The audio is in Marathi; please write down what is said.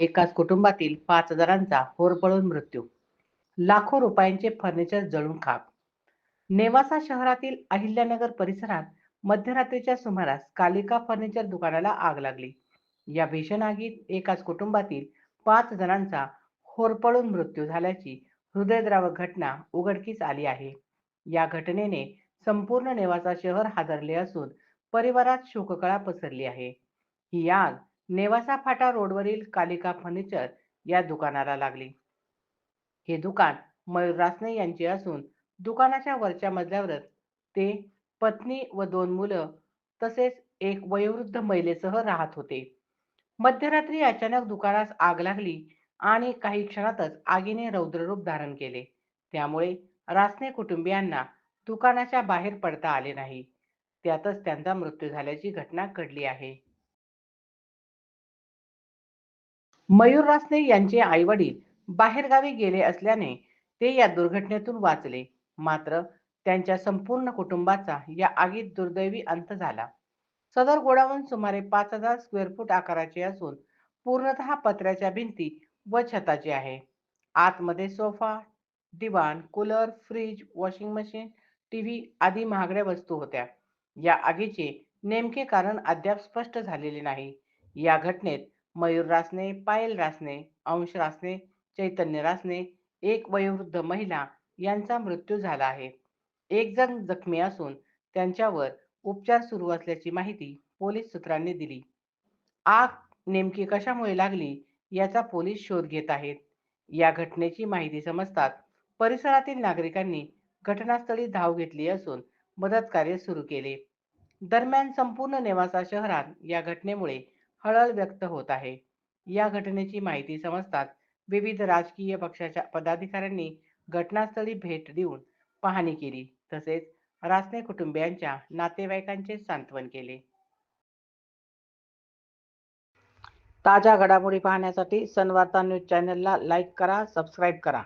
एकाच कुटुंबातील पाच जणांचा होरपळून मृत्यू. लाखो रुपयांचे फर्निचर जळून खाक. नेवासा शहरातील अहिल्यानगर परिसरात मध्यरात्रीच्या सुमारास कालिका फर्निचर दुकानाला आग लागली. या भीषण आगीत एकाच कुटुंबातील पाच जणांचा होरपळून मृत्यू झाल्याची हृदयद्रावक घटना उघडकीस आली आहे. या घटनेने संपूर्ण नेवासा शहर हादरले असून परिवारात शोककळा पसरली आहे. ही आग नेवासा फाटा रोडवरील कालिका फर्निचर या दुकानाला लागली. हे दुकान मयूर रासने यांचे असून दुकानाच्या वरच्या मजल्यावरच ते पत्नी व दोन मुलं तसेच एक वयोवृद्ध महिलेसह राहत होते. मध्यरात्री अचानक दुकानास आग लागली आणि काही क्षणातच आगीने रौद्ररूप धारण केले. त्यामुळे रासने कुटुंबियांना दुकानाच्या बाहेर पडता आले नाही. त्यातच त्यांचा मृत्यू झाल्याची घटना घडली आहे. मयूर रासने यांचे आई वडील बाहेरगावी गेले असल्याने ते या दुर्घटनेतून वाचले. मात्र त्यांच्या संपूर्ण कुटुंबाचा या आगीत दुर्दैवी अंत झाला. सदर गोडाऊन सुमारे पाच हजार स्क्वेअर फूट आकाराचे असून पूर्णतः पत्र्याच्या भिंती व छताची आहे. आतमध्ये सोफा दिवाण cooler fridge washing machine TV आदी महागड्या वस्तू होत्या. या आगीचे नेमके कारण अद्याप स्पष्ट झालेले नाही. या घटनेत मयूर रासने पायल रासने अंश रासने चैतन्य रासने एक वयोवृद्ध महिला यांचा मृत्यू झाला आहे. एक जण जखमी असून त्यांच्यावर उपचार सुरू असल्याची माहिती पोलीस सूत्रांनी दिली. आग नेमकी कशामुळे लागली याचा पोलीस शोध घेत आहेत. या घटनेची माहिती समजतात परिसरातील नागरिकांनी घटनास्थळी धाव घेतली असून मदत कार्य सुरू केले. दरम्यान संपूर्ण नेवासा शहरात या घटनेमुळे हळहळ व्यक्त होत आहे. या घटनेची माहिती समजतात विविध राजकीय पक्षाच्या पदाधिकाऱ्यांनी घटनास्थळी भेट देऊन पाहणी केली. तसेच रासने कुटुंबियांच्या नातेवाईकांचे सांत्वन केले. ताज्या घडामोडी पाहण्यासाठी सनवार्ता न्यूज चॅनलला लाईक करा सबस्क्राईब करा.